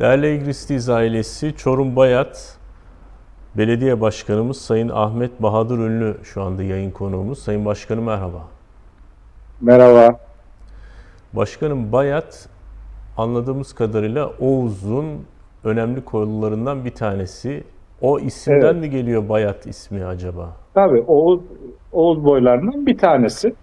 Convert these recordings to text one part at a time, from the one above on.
Değerli Egristiz ailesi, Çorum Bayat Belediye Başkanımız Sayın Ahmet Bahadır Ünlü şu anda yayın konuğumuz. Sayın Başkanım merhaba. Merhaba. Başkanım Bayat anladığımız kadarıyla Oğuz'un önemli koyullarından bir tanesi. O isimden Evet. mi geliyor Bayat ismi acaba? Tabii Oğuz, Oğuz boylarından bir tanesi.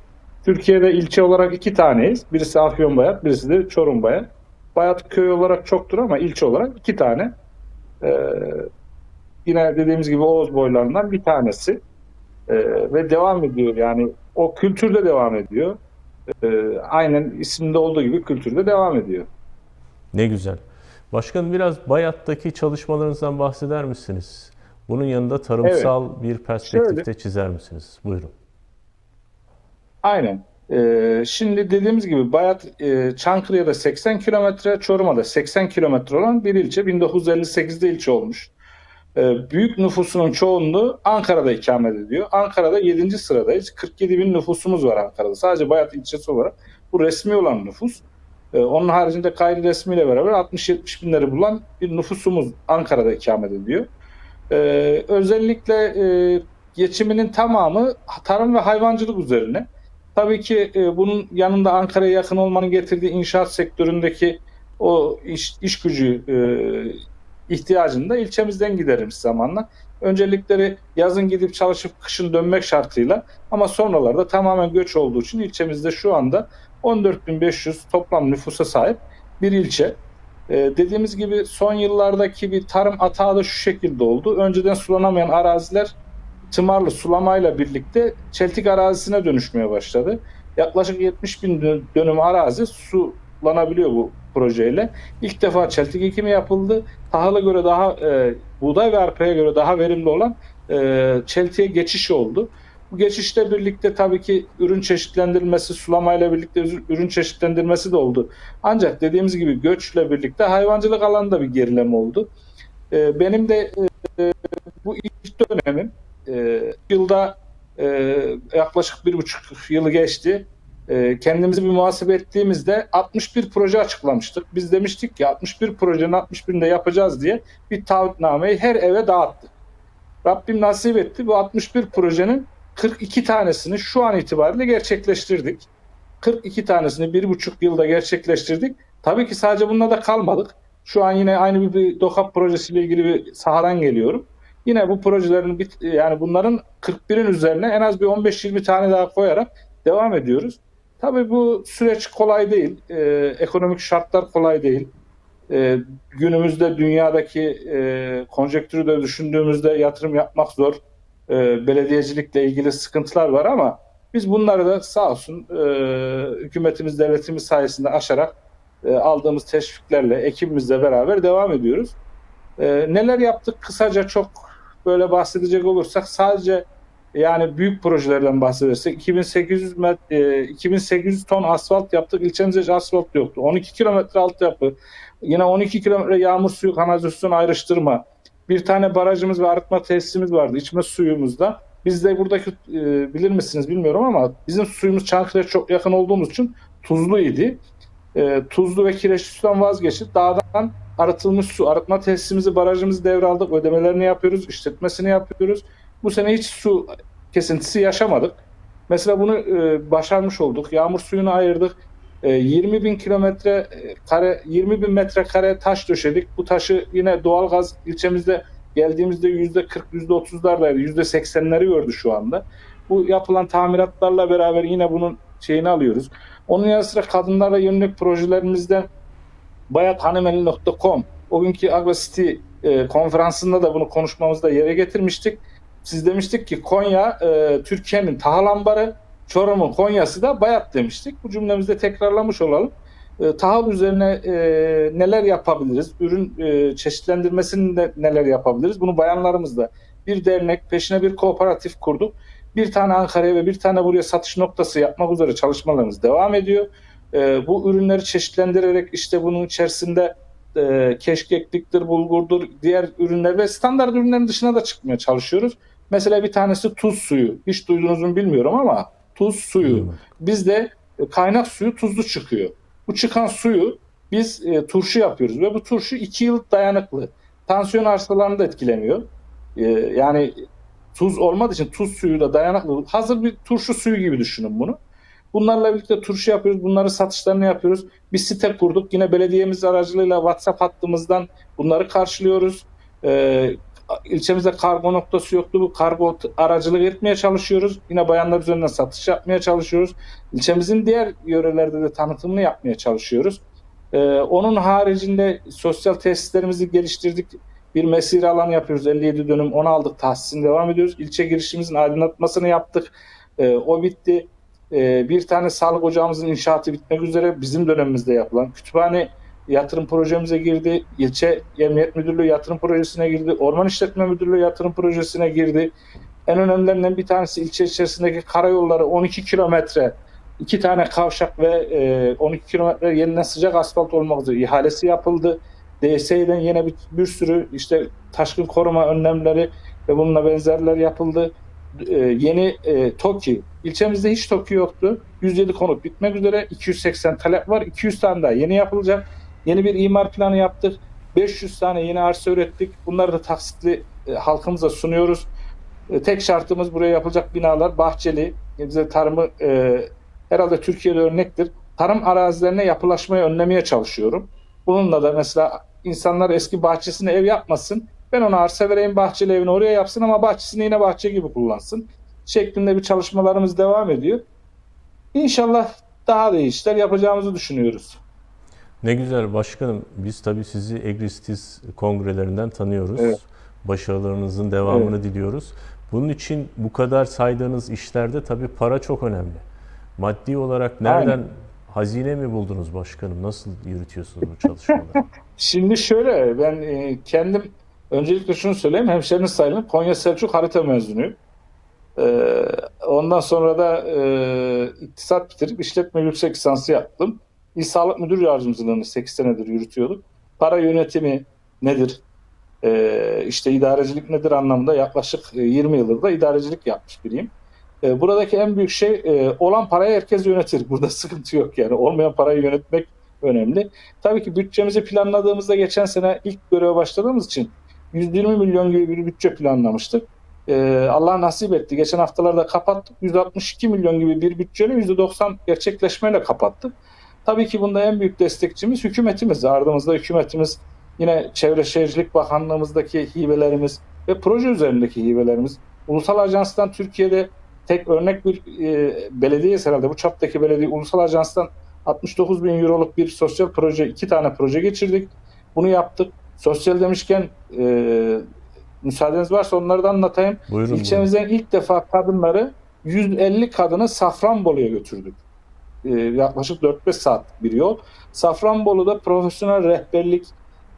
Türkiye'de ilçe olarak iki taneyiz. Birisi Afyonbayat, birisi de Çorum Bayat. Bayat köy olarak çoktur ama ilçe olarak iki tane. Ee, yine dediğimiz gibi Oğuz boylarından bir tanesi. Ee, ve devam ediyor yani o kültürde devam ediyor. Ee, aynen isimde olduğu gibi kültürde devam ediyor. Ne güzel. Başkanım biraz Bayat'taki çalışmalarınızdan bahseder misiniz? Bunun yanında tarımsal bir perspektifte çizer misiniz? Buyurun. Aynen. Ee, şimdi dediğimiz gibi Bayat e, Çankırı'ya da 80 kilometre, Çorum'a da 80 kilometre olan bir ilçe. 1958'de ilçe olmuş. Ee, büyük nüfusunun çoğunluğu Ankara'da ikamet ediyor. Ankara'da 7. sıradayız. 47 bin nüfusumuz var Ankara'da. Sadece Bayat ilçesi olarak. Bu resmi olan nüfus. Ee, onun haricinde gayri resmiyle beraber 60-70 binleri bulan bir nüfusumuz Ankara'da ikamet ediyor. Ee, özellikle e, geçiminin tamamı tarım ve hayvancılık üzerine. Tabii ki e, bunun yanında Ankara'ya yakın olmanın getirdiği inşaat sektöründeki o iş, iş gücü e, ihtiyacını da ilçemizden giderimiz zamanla. Öncelikleri yazın gidip çalışıp kışın dönmek şartıyla ama sonralarda tamamen göç olduğu için ilçemizde şu anda 14.500 toplam nüfusa sahip bir ilçe. E, dediğimiz gibi son yıllardaki bir tarım atağı da şu şekilde oldu. Önceden sulanamayan araziler tımarlı sulamayla birlikte çeltik arazisine dönüşmeye başladı. Yaklaşık 70 bin dö- dönüm arazi sulanabiliyor bu projeyle. İlk defa çeltik ekimi yapıldı. Tahıla göre daha e, buğday ve arpaya göre daha verimli olan e, çeltiğe geçiş oldu. Bu geçişle birlikte tabii ki ürün çeşitlendirilmesi, sulamayla birlikte ürün çeşitlendirmesi de oldu. Ancak dediğimiz gibi göçle birlikte hayvancılık alanında bir gerileme oldu. E, benim de e, bu ilk dönemim e, yılda e, yaklaşık bir buçuk yılı geçti. E, kendimizi bir muhasebe ettiğimizde 61 proje açıklamıştık. Biz demiştik ki 61 projenin 61'ini de yapacağız diye bir taahhütnameyi her eve dağıttık. Rabbim nasip etti. Bu 61 projenin 42 tanesini şu an itibariyle gerçekleştirdik. 42 tanesini bir buçuk yılda gerçekleştirdik. Tabii ki sadece bununla da kalmadık. Şu an yine aynı bir, bir DOKAP projesiyle ilgili bir sahadan geliyorum. Yine bu projelerin bit- yani bunların 41'in üzerine en az bir 15-20 tane daha koyarak devam ediyoruz. Tabii bu süreç kolay değil. Ee, ekonomik şartlar kolay değil. Ee, günümüzde dünyadaki e, konjektürü de düşündüğümüzde yatırım yapmak zor. Ee, belediyecilikle ilgili sıkıntılar var ama biz bunları da sağ olsun e, hükümetimiz, devletimiz sayesinde aşarak e, aldığımız teşviklerle, ekibimizle beraber devam ediyoruz. E, neler yaptık kısaca çok böyle bahsedecek olursak sadece yani büyük projelerden bahsedersek 2800 met, e, 2800 ton asfalt yaptık. İlçemizde hiç asfalt yoktu. 12 kilometre altyapı, yine 12 kilometre yağmur suyu kanalizasyon ayrıştırma. Bir tane barajımız ve arıtma tesisimiz vardı içme suyumuzda. Biz de buradaki e, bilir misiniz bilmiyorum ama bizim suyumuz Çankırı'ya çok yakın olduğumuz için tuzlu idi. E, tuzlu ve kireçli sudan vazgeçip dağdan arıtılmış su, arıtma tesisimizi, barajımızı devraldık. Ödemelerini yapıyoruz, işletmesini yapıyoruz. Bu sene hiç su kesintisi yaşamadık. Mesela bunu e, başarmış olduk. Yağmur suyunu ayırdık. E, 20 bin kilometre e, kare, 20 bin metrekare taş döşedik. Bu taşı yine doğalgaz ilçemizde geldiğimizde yüzde 40, yüzde 30'lardaydı. Yüzde 80'leri gördü şu anda. Bu yapılan tamiratlarla beraber yine bunun şeyini alıyoruz. Onun yanı sıra kadınlarla yönelik projelerimizden bayathanemeli.com o günkü AgroCity e, konferansında da bunu konuşmamızda yere getirmiştik. Siz demiştik ki Konya e, Türkiye'nin tahıl ambarı, Çorum'un Konya'sı da Bayat demiştik. Bu cümlemizde tekrarlamış olalım. E, tahıl üzerine e, neler yapabiliriz? Ürün e, çeşitlendirmesinde neler yapabiliriz? Bunu bayanlarımız da bir dernek, peşine bir kooperatif kurduk. Bir tane Ankara'ya ve bir tane buraya satış noktası yapmak üzere çalışmalarımız devam ediyor. E, bu ürünleri çeşitlendirerek işte bunun içerisinde e, keşkekliktir, bulgurdur, diğer ürünler ve standart ürünlerin dışına da çıkmaya çalışıyoruz. Mesela bir tanesi tuz suyu. Hiç duydunuz mu bilmiyorum ama tuz suyu. Bizde e, kaynak suyu tuzlu çıkıyor. Bu çıkan suyu biz e, turşu yapıyoruz ve bu turşu 2 yıl dayanıklı. Tansiyon hastalarını da etkilemiyor. E, yani tuz olmadığı için tuz suyu da dayanıklı. Hazır bir turşu suyu gibi düşünün bunu. Bunlarla birlikte turşu yapıyoruz. Bunları satışlarını yapıyoruz. Bir site kurduk. Yine belediyemiz aracılığıyla WhatsApp hattımızdan bunları karşılıyoruz. Ee, ilçemizde kargo noktası yoktu. Bu kargo aracılık etmeye çalışıyoruz. Yine bayanlar üzerinden satış yapmaya çalışıyoruz. İlçemizin diğer yörelerde de tanıtımını yapmaya çalışıyoruz. Ee, onun haricinde sosyal tesislerimizi geliştirdik. Bir mesire alanı yapıyoruz. 57 dönüm onu aldık. Tahsisine devam ediyoruz. İlçe girişimizin aydınlatmasını yaptık. Ee, o bitti. Ee, bir tane sağlık ocağımızın inşaatı bitmek üzere bizim dönemimizde yapılan kütüphane yatırım projemize girdi. İlçe Emniyet Müdürlüğü yatırım projesine girdi. Orman İşletme Müdürlüğü yatırım projesine girdi. En önemlilerinden bir tanesi ilçe içerisindeki karayolları 12 kilometre iki tane kavşak ve e, 12 kilometre yeniden sıcak asfalt olmak üzere ihalesi yapıldı. DSİ'den yine bir, bir sürü işte taşkın koruma önlemleri ve bununla benzerler yapıldı. E, yeni e, TOKİ. İlçemizde hiç TOKİ yoktu. 107 konut bitmek üzere. 280 talep var. 200 tane daha yeni yapılacak. Yeni bir imar planı yaptık. 500 tane yeni arsa ürettik. Bunları da taksitli e, halkımıza sunuyoruz. E, tek şartımız buraya yapılacak binalar bahçeli. Bize tarımı e, herhalde Türkiye'de örnektir. Tarım arazilerine yapılaşmayı önlemeye çalışıyorum. Bununla da mesela insanlar eski bahçesine ev yapmasın. Ben ona arsa vereyim bahçeli evini oraya yapsın ama bahçesini yine bahçe gibi kullansın. Şeklinde bir çalışmalarımız devam ediyor. İnşallah daha da iyi işler yapacağımızı düşünüyoruz. Ne güzel başkanım. Biz tabii sizi Egristis kongrelerinden tanıyoruz. Evet. Başarılarınızın devamını diliyoruz. Bunun için bu kadar saydığınız işlerde tabii para çok önemli. Maddi olarak nereden Aynen. Hazine mi buldunuz başkanım? Nasıl yürütüyorsunuz bu çalışmaları? Şimdi şöyle ben e, kendim öncelikle şunu söyleyeyim hemşeriniz sayılır Konya Selçuk harita mezunuyum. E, ondan sonra da e, iktisat bitirip işletme yüksek lisansı yaptım. İl Sağlık Müdür Yardımcılığını 8 senedir yürütüyorduk. Para yönetimi nedir? İşte idarecilik nedir anlamında yaklaşık e, 20 yıldır da idarecilik yapmış biriyim. E, buradaki en büyük şey e, olan parayı herkes yönetir. Burada sıkıntı yok yani. Olmayan parayı yönetmek önemli. Tabii ki bütçemizi planladığımızda geçen sene ilk göreve başladığımız için 120 milyon gibi bir bütçe planlamıştık. Ee, Allah nasip etti. Geçen haftalarda kapattık. 162 milyon gibi bir bütçeyle %90 gerçekleşmeyle kapattık. Tabii ki bunda en büyük destekçimiz hükümetimiz. Ardımızda hükümetimiz yine Çevre Şehircilik Bakanlığımızdaki hibelerimiz ve proje üzerindeki hibelerimiz. Ulusal Ajans'tan Türkiye'de tek örnek bir e, belediyeyiz herhalde. Bu çaptaki belediye Ulusal Ajans'tan 69 bin euroluk bir sosyal proje, iki tane proje geçirdik. Bunu yaptık. Sosyal demişken e, müsaadeniz varsa onları da anlatayım. Buyurun. buyurun. İlçemizden ilk defa kadınları 150 kadını Safranbolu'ya götürdük. E, yaklaşık 4-5 saat bir yol. Safranbolu'da profesyonel rehberlik,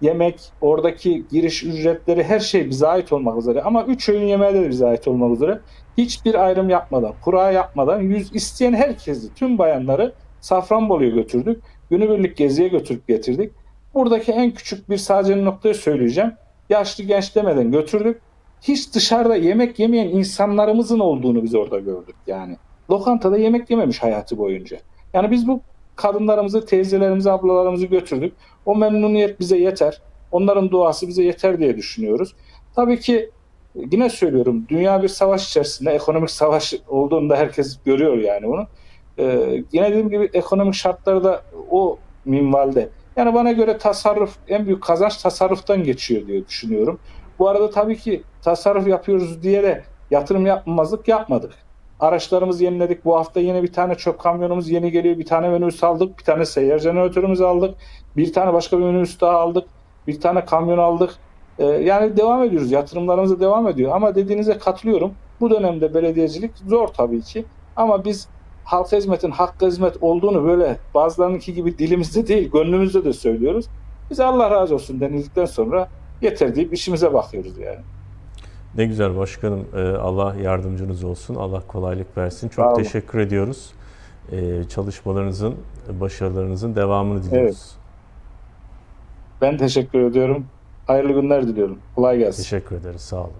yemek, oradaki giriş ücretleri her şey bize ait olmak üzere. Ama 3 öğün yemeği de bize ait olmak üzere. Hiçbir ayrım yapmadan, kura yapmadan yüz isteyen herkesi, tüm bayanları Safranbolu'ya götürdük. Günübirlik geziye götürüp getirdik. Buradaki en küçük bir sadece noktayı söyleyeceğim. Yaşlı genç demeden götürdük. Hiç dışarıda yemek yemeyen insanlarımızın olduğunu biz orada gördük yani. Lokantada yemek yememiş hayatı boyunca. Yani biz bu kadınlarımızı, teyzelerimizi, ablalarımızı götürdük. O memnuniyet bize yeter. Onların duası bize yeter diye düşünüyoruz. Tabii ki yine söylüyorum dünya bir savaş içerisinde ekonomik savaş olduğunda herkes görüyor yani bunu. Ee, yine dediğim gibi ekonomik şartları da o minvalde. Yani bana göre tasarruf en büyük kazanç tasarruftan geçiyor diye düşünüyorum. Bu arada tabii ki tasarruf yapıyoruz diye de yatırım yapmamazlık yapmadık. Araçlarımızı yeniledik. Bu hafta yine bir tane çöp kamyonumuz yeni geliyor. Bir tane minibüs aldık. Bir tane seyyar jeneratörümüzü aldık. Bir tane başka bir minibüs daha aldık. Bir tane kamyon aldık. Ee, yani devam ediyoruz. Yatırımlarımız devam ediyor. Ama dediğinize katılıyorum. Bu dönemde belediyecilik zor tabii ki. Ama biz halka hizmetin hakkı hizmet olduğunu böyle bazılarınınki gibi dilimizde değil gönlümüzde de söylüyoruz. Biz Allah razı olsun denildikten sonra yeter deyip işimize bakıyoruz yani. Ne güzel başkanım. Ee, Allah yardımcınız olsun. Allah kolaylık versin. Çok teşekkür ediyoruz. Ee, Çalışmalarınızın, başarılarınızın devamını diliyoruz. Ben teşekkür ediyorum. Hayırlı günler diliyorum. Kolay gelsin. Teşekkür ederiz. Sağ olun.